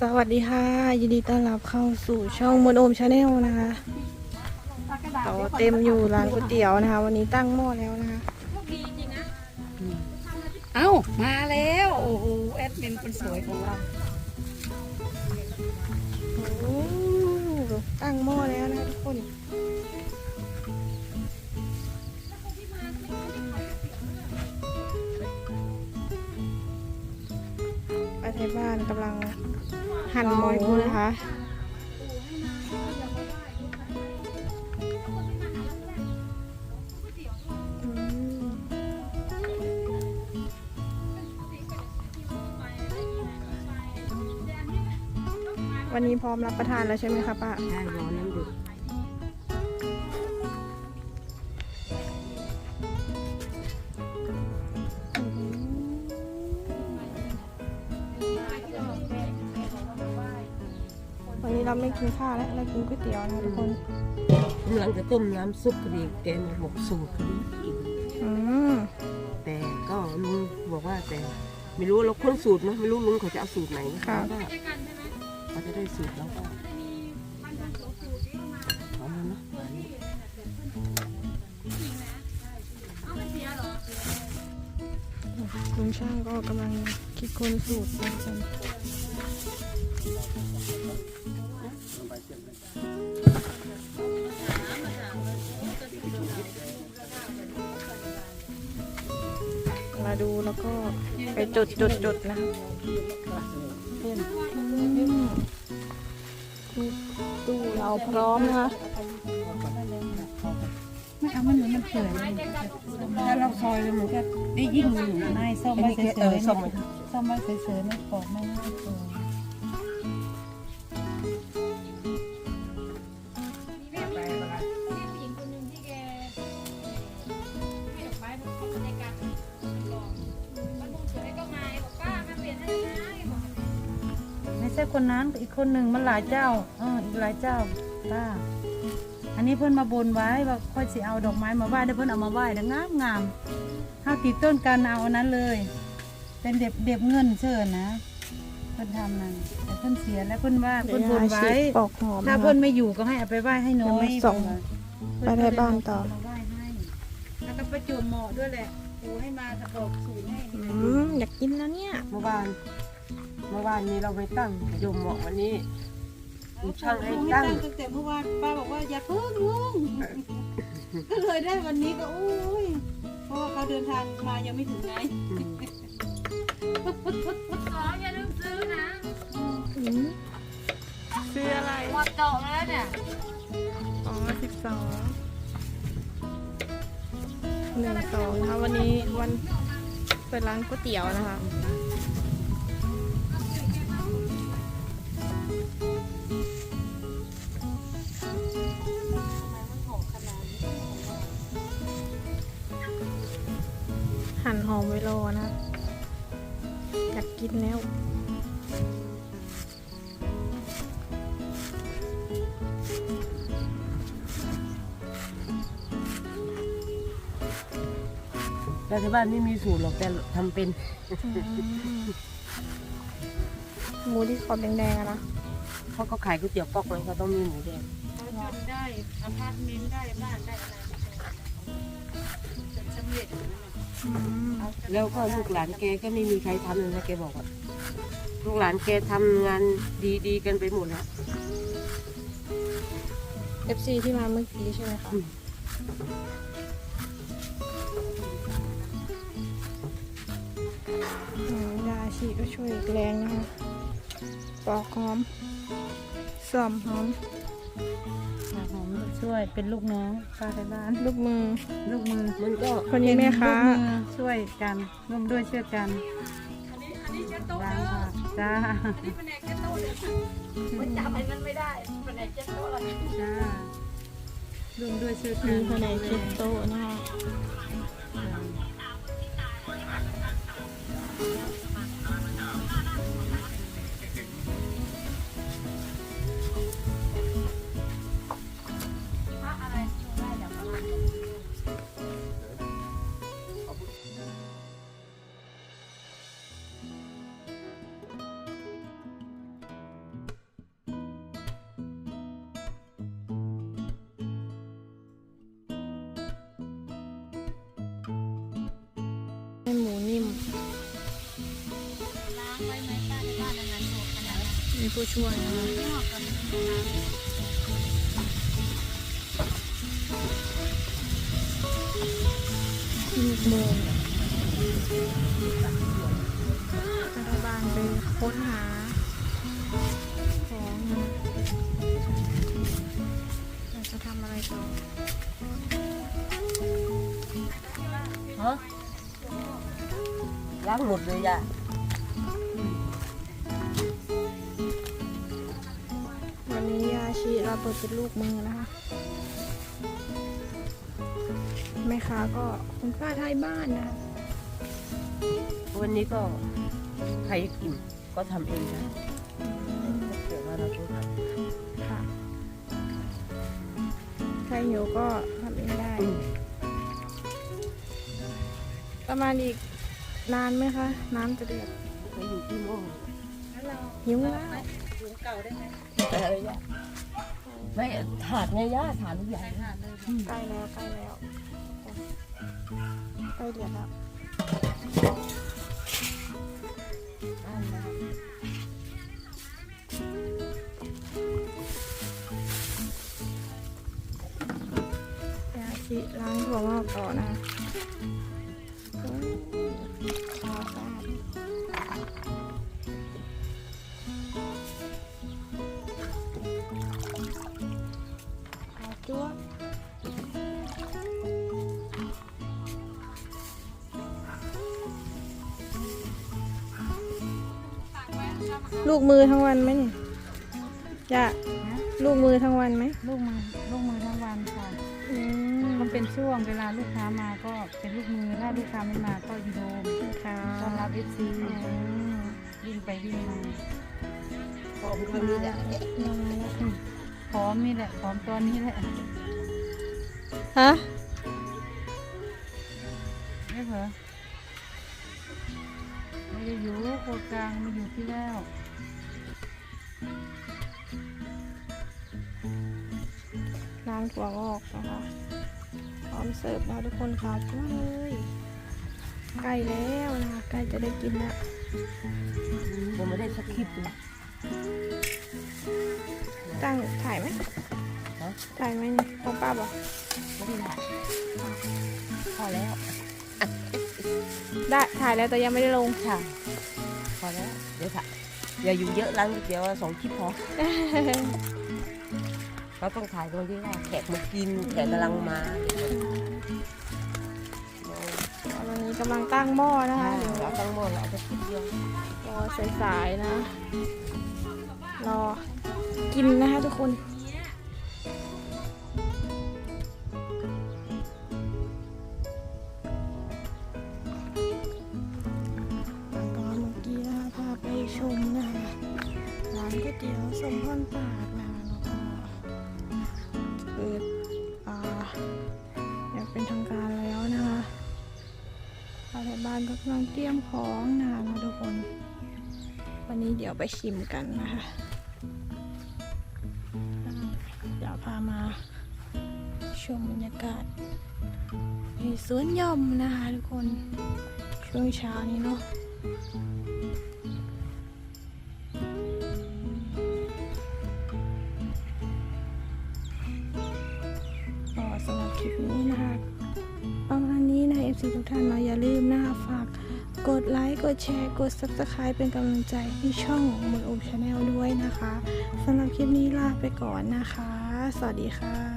สวัสดีค่ะ ยินดีต้อนรับเข้าสู่ช่องมนโอมชาแนลนะคะต่อเต็มอยู่ร้านก๋วยเตี๋ยวนะคะ วันนี้ตั้งหม้อแล้วนะคะเอ้า มาแล้ว โอ้โหแอดมินคนสวยของเราโอ้ตั้งหม้อแล้วนะคะทุกคน ป้าไทยบ้านกำลังหั่นหมูนะคะอืมวันนี้พร้อมรับประทานแล้วใช่ไหมคะป้า ใช่ร้อนน้ำดุวั ไม่กินข้าวแล้วเรากินก๋วยเตี๋ยวนะคะทุกคนกำลังจะต้มน้ำซุปกะหรี่แกงหมกสูตรกะหรี่อีกอืมแต่ก็ลุงบอกว่าแต่ไม่รู้เราค้นสูตรเนอะไม่รู้ลุงเขาจะเอาสูตรไหนนะคะว่าเขาจะได้สูตรแล้วก็เอาเลยเนอะลุงช่างก็กำลังคิดค้นสูตรนะทุกคน มาดูแล้วก็ไปจดจดจดนะคะอืมตู้เราพร้อมนะคะไม่เอามันเหมือนมันเปื่อยเลยถ้าเราซอยเลยมันก็ได้ยิ่งอยู่นะไม่ส้มอันไว้นี้เฉแค่ยเออๆส้มมันส้มไว้เฉยๆไม่ปอกไม่ง่ายเปื่อย ช่คนนั้นอีกคนหนึ่งมันหลายเจ้าเอออีกหลายเจ้าป้าอันนี้เพิ่นมาบนไว้ว่าค่อยสิเอาดอกไม้มาไหว้เดี๋ยวเพิ่นเอามาไหว้แล้วงามงามถ้าติดต้นกันเอาอันนั้นเลย เป็นเด็บเด็บเงินเชิญนะเพิ่นทำนั่นแต่เพิ่นเสียแล้วเพิ่นว่าเพิ่นบนไว้ปอกหอมถ้านะคะเพิ่นไม่อยู่ก็ให้เอาไปไหว้ให้น้อยเดี๋ยวมาส่งไปในบ้านต่อเพิ่นก็เลยเมไหว้ให้แล้วก็ประจวบเหมาะด้วยแหละโอ้ให้มาออกสูตรให้อืมอยากกินแล้วเนี่ยเมื่อวาน เมื่อวานนี้เราไปตั้งยมเหมาะวันนี้ช่างให้ไม่ตั้งตั้งแต่เมื่อวานป้าบอกว่าอย่าเพิ่งลุงก็เลยได้วันนี้ก็โอ้ยเพราะว่าเขาเดินทางมายังไม่ถึงไงอืมสองอย่าลืมซื้อนะซื้ออะไรหมดดอกแล้วเนี่ยอ๋อสิบสองหนึ่งสองนะคะวันนี้วันเปิดร้านก๋วยเตี๋ยวนะคะ ว้รอนะอยากกินแล้วแต่ที่บ้านไม่มีสูตรหรอกแต่ทำเป็น หมูที่ขอบแดงๆอะนะเพราะเขาขายก๋วยเตี๋ยวป๊อกเลยเขาต้องมีหมูแดงได้อพาร์ตเมนต์ได้บ้านได้อะไรจนสำเร็จ แล้วก็ลูกหลานแกก็ไม่มีใครทำเลยนะแกบอกว่าลูกหลานแกทำงานดีๆ กันไปหมดแล้วเอฟซีที่มาเมื่อกี้ใช่ไหมคะ อืม อืมยาชีก็ช่วยอีกแรงนะคะปอกหอมสอมหอม หอมช่วยเป็นลูกน้องป้าในบ้าน ลูกมือ ลูกมือมันก็คนนี้แม่ค้าเป็นลูกมือช่วยกันร่วมด้วยช่วยกันร้านค่ะจ้านี่แผนกเจ็ดโต๊ะเลยมันจับไอ้มันไม่ได้แผนกเจ็ดโต๊ะเลยจ้าร่วมด้วยช่วยกัมีนแผนกเช็ดโต๊ะนะคะ ให้หมูนิ่มล้างไว้ไหมป้าในบ้านนั้นๆโหขนาดนั้นมีผู้ช่วยนะคะไม่เหมาะกับน้ำที่โมงรัฐบาลไปค้นหาของนะเราจะทำอะไรต่อฮะ ล้างหมดเลยอะวันนี้ยาชีเราเปิดเป็นลูกมือนะคะ แม่ค้าก็คุณป้าไทยบ้านนะคะวันนี้ก็ใครกินก็ทำเองนะเกิดว่าเราต้องทค่ะ ใครหิวก็ทำเองได้ำอืมประมาณอีก นานไหมคะ น้ำจะเดือดไปอยู่ที่โม่หิวแล้วอะไรย่าไม่ถาดไงย่าถาดลูกใหญ่ใกล้แล้วใกล้แล้วใกล้เดือดแล้วยาชีล้างถั่วงอกต่อนะ จั๊วะลูกมือทั้งวันไหมเนี่ยจะลูกมือทั้งวันไหมลูกมือลูกมือทั้งวันค่ะ อืมมันเป็นช่วงเวลาลูกค้ามาก็เป็นลูกมือถ้าลูกค้าไม่มาก็ยีโดมค่ะต้อนรับเอฟซีอืมวิ่งไปวิ่งมาพอคนนี้แหละมาแล้ว พร้อมนี่แหละพร้อมตอนนี้แหละฮะไม่เผลอไม่ได้อยู่โคตรกลางมาอยู่ที่แล้วล้างถั่วงอกนะคะพร้อมเสิร์ฟแล้วทุกคนค่ะจ้าเลยใกล้แล้วนะคะใกล้จะได้กินแล้วผมไม่ได้สักคลิปเลย ตั้งถ่ายไหมฮะถ่ายไหมเนี่ยของป้าบอกไม่ได้ถ่ายพอแล้ว ได้ถ่ายแล้วแต่ยังไม่ได้ลงค่ะพอแล้วเดี๋ยวถ่ายอย่าอยู่เยอะล้างเดี๋ยวสองคลิปพอเราต้องถ่ายตรงที่ว่าแขกมากินแขกกำลังมาตอนนี้กำลังตั้งหม้อนะคะค่ะเดี๋ยวเราตั้งหม้อแล้วเอาไปคลิปเดียวรอสายๆนะรอ กินนะคะทุกคนก็เมื่อกี้นะคะพาไปชมนะคะร้านก๋วยเตี๋ยวสมพรปากนะคะแล้วก็เปิดอ่าอย่างเป็นทางการแล้วนะคะชาวไทยบ้านก็กำลังเตรียมของนะคะนะทุกคน วันนี้เดี๋ยวไปชิมกันนะคะ ชมบรรยากาศในสวนย่อมนะคะทุกคน ช่วงเช้านี้เนาะสำหรับคลิปนี้นะคะประมาณนี้นะ FC ทุกท่านเนาะอย่าลืมนะคะฝากกดไลค์กดแชร์ กด Subscribe เป็นกำลังใจให้ช่องมือโอมชาแนลด้วยนะคะสำหรับคลิปนี้ลาไปก่อนนะคะ สวัสดีค่ะ